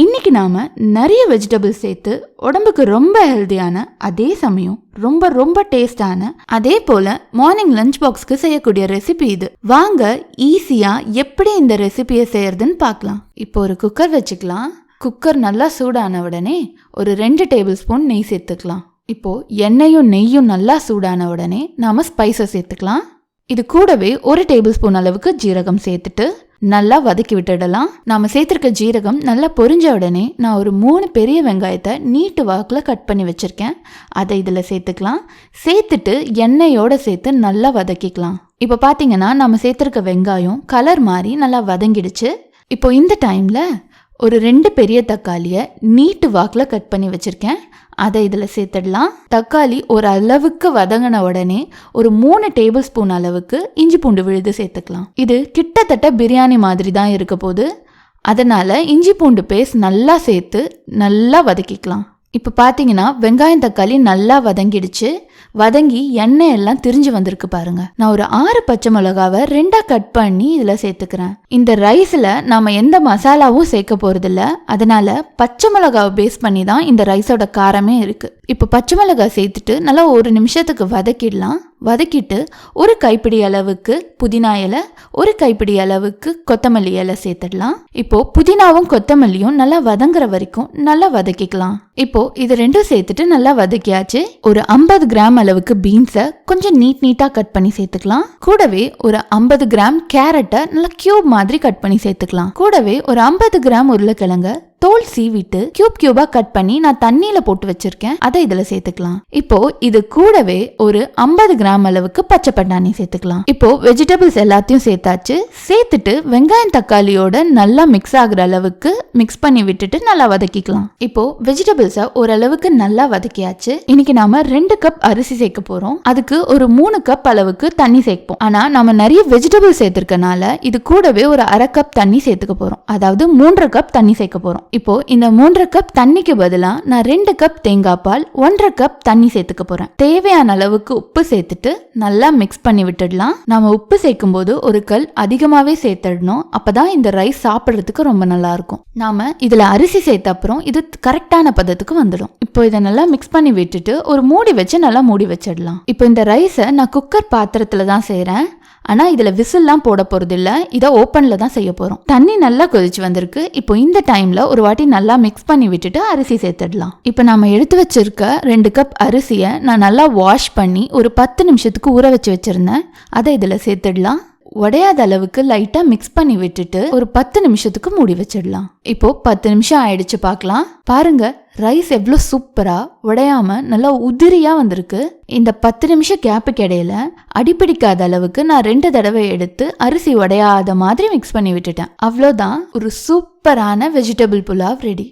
இன்னைக்கு நாம நிறைய வெஜிடபிள்ஸ் சேர்த்து உடம்புக்கு ரொம்ப ஹெல்தியான அதே சமயம் ரொம்ப ரொம்ப டேஸ்டான அதே போல மார்னிங் லஞ்ச் பாக்ஸ்க்கு செய்யக்கூடிய ரெசிபி இது. வாங்க ஈஸியா எப்படி இந்த ரெசிபியை செய்யறதுன்னு பார்க்கலாம். இப்போ ஒரு குக்கர் வச்சுக்கலாம். குக்கர் நல்லா சூடான உடனே ஒரு ரெண்டு டேபிள் ஸ்பூன் நெய் சேர்த்துக்கலாம். இப்போ எண்ணெயும் நெய்யும் நல்லா சூடான உடனே நாம ஸ்பைசஸ் சேர்த்துக்கலாம். இது கூடவே ஒரு டேபிள் ஸ்பூன் அளவுக்கு ஜீரகம் சேர்த்துட்டு நல்லா வதக்கி விட்டுடலாம். நாம சேர்த்திருக்க ஜீரகம் நல்லா பொரிஞ்ச உடனே நான் ஒரு மூணு பெரிய வெங்காயத்தை நீட்டு வாக்கில் கட் பண்ணி வச்சிருக்கேன். அதை இதில் சேர்த்துக்கலாம். சேர்த்துட்டு எண்ணெயோடு சேர்த்து நல்லா வதக்கிக்கலாம். இப்போ பார்த்தீங்கன்னா நம்ம சேர்த்துருக்க வெங்காயம் கலர் மாதிரி நல்லா வதங்கிடுச்சு. இப்போ இந்த டைமில் ஒரு ரெண்டு பெரிய தக்காளியை நீட்டு வாக்கில் கட் பண்ணி வச்சுருக்கேன். அதை இதில் சேர்த்துடலாம். தக்காளி ஒரு அளவுக்கு வதங்கின உடனே ஒரு மூணு டேபிள் ஸ்பூன் அளவுக்கு இஞ்சி பூண்டு விழுது சேர்த்துக்கலாம். இது கிட்டத்தட்ட பிரியாணி மாதிரி தான் இருக்க போது அதனால் இஞ்சி பூண்டு பேஸ்ட் நல்லா சேர்த்து நல்லா வதக்கிக்கலாம். இப்போ பார்த்தீங்கன்னா வெங்காயம் தக்காளி நல்லா வதங்கிடுச்சு. வதங்கி எண்ணெய் எல்லாம் திரிஞ்சு வந்திருக்கு பாருங்க. நான் ஒரு ஆறு பச்சை மிளகாவை ரெண்டா கட் பண்ணி இதுல சேர்த்துக்கிறேன். இந்த ரைஸ்ல நாம எந்த மசாலாவும் சேர்க்க போறதில்ல. அதனால பச்சை மிளகாவை பேஸ் பண்ணி தான் இந்த ரைஸோட காரமே இருக்கு. இப்போ பச்சை மிளகாய் சேர்த்துட்டு நல்லா ஒரு நிமிஷத்துக்கு வதக்கிடலாம். வதக்கிட்டு ஒரு கைப்பிடி அளவுக்கு புதினா இலை ஒரு கைப்பிடி அளவுக்கு கொத்தமல்லி இலை சேர்த்துடலாம். இப்போ புதினாவும் கொத்தமல்லியும் நல்லா வதங்குற வரைக்கும் நல்லா வதக்கிக்கலாம். இப்போ இது ரெண்டும் சேர்த்துட்டு நல்லா வதக்கியாச்சு. ஒரு ஐம்பது கிராம் அளவுக்கு பீன்ஸை கொஞ்சம் நீட் நீட்டா கட் பண்ணி சேர்த்துக்கலாம். கூடவே ஒரு ஐம்பது கிராம் கேரட்டை நல்லா கியூப் மாதிரி கட் பண்ணி சேர்த்துக்கலாம். கூடவே ஒரு ஐம்பது கிராம் உருளைக்கிழங்க தோல் சீவிட்டு கியூப் கியூபா கட் பண்ணி நான் தண்ணியில போட்டு வச்சிருக்கேன். அதை இதுல சேர்த்துக்கலாம். இப்போ இது கூடவே ஒரு ஐம்பது கிராம் அளவுக்கு பச்சை பட்டாணி சேர்த்துக்கலாம். இப்போ வெஜிடபிள்ஸ் எல்லாத்தையும் சேர்த்தாச்சு. சேர்த்துட்டு வெங்காயம் தக்காளியோட நல்லா மிக்ஸ் ஆகுற அளவுக்கு மிக்ஸ் பண்ணி விட்டுட்டு நல்லா வதக்கிக்கலாம். இப்போ வெஜிடபிள்ஸை ஓரளவுக்கு நல்லா வதக்கியாச்சு. இன்னைக்கு நாம ரெண்டு கப் அரிசி சேர்க்க போறோம். அதுக்கு ஒரு மூணு கப் அளவுக்கு தண்ணி சேர்ப்போம். ஆனா நம்ம நிறைய வெஜிடபிள் சேர்த்திருக்கனால இது கூடவே ஒரு அரை கப் தண்ணி சேர்த்துக்க போறோம். அதாவது மூன்றரை கப் தண்ணி சேர்க்க போறோம். இப்போ இந்த மூன்றரை கப் தண்ணிக்கு பதிலாக நான் ரெண்டு கப் தேங்காய் பால் ஒன்றரை கப் தண்ணி சேர்த்துக்க போறேன். தேவையான அளவுக்கு உப்பு சேர்த்துட்டு நல்லா மிக்ஸ் பண்ணி விட்டுடலாம். நாம உப்பு சேர்க்கும் போது ஒரு கல் அதிகமாகவே சேர்த்துடணும். அப்பதான் இந்த ரைஸ் சாப்பிட்றதுக்கு ரொம்ப நல்லா இருக்கும். நாம இதுல அரிசி சேர்த்த அப்புறம் இது கரெக்டான பதத்துக்கு வந்துடும். இப்போ இதை நல்லா மிக்ஸ் பண்ணி விட்டுட்டு ஒரு மூடி வச்சு நல்லா மூடி வச்சிடலாம். இப்போ இந்த ரைஸை நான் குக்கர் பாத்திரத்துல தான் செய்கிறேன் ஆனால் இதில் விசில்லாம் போட போகிறது இல்லை இதை ஓப்பனில் தான் செய்ய போகிறோம் தண்ணி நல்லா கொதிச்சு வந்திருக்கு. இப்போ இந்த டைமில் ஒரு வாட்டி நல்லா மிக்ஸ் பண்ணி விட்டுட்டு அரிசி சேர்த்துடலாம். இப்போ நம்ம எடுத்து வச்சிருக்க ரெண்டு கப் அரிசியை நான் நல்லா வாஷ் பண்ணி ஒரு பத்து நிமிஷத்துக்கு ஊற வச்சு வச்சுருந்தேன். அதை இதில் சேர்த்துடலாம். உடையாத அளவுக்கு லைட்டாக மிக்ஸ் பண்ணி விட்டுட்டு ஒரு பத்து நிமிஷத்துக்கு மூடி வச்சிடலாம். இப்போ பத்து நிமிஷம் ஆயிடுச்சு பார்க்கலாம். பாருங்க ரைஸ் எவ்வளோ சூப்பரா உடையாம நல்லா உதிரியா வந்திருக்கு. இந்த பத்து நிமிஷம் கேப்புக்கு இடையில அடிப்பிடிக்காத அளவுக்கு நான் ரெண்டு தடவை எடுத்து அரிசி உடையாத மாதிரி மிக்ஸ் பண்ணி விட்டுட்டேன். அவ்வளோதான் ஒரு சூப்பரான வெஜிடபிள் புலாவ் ரெடி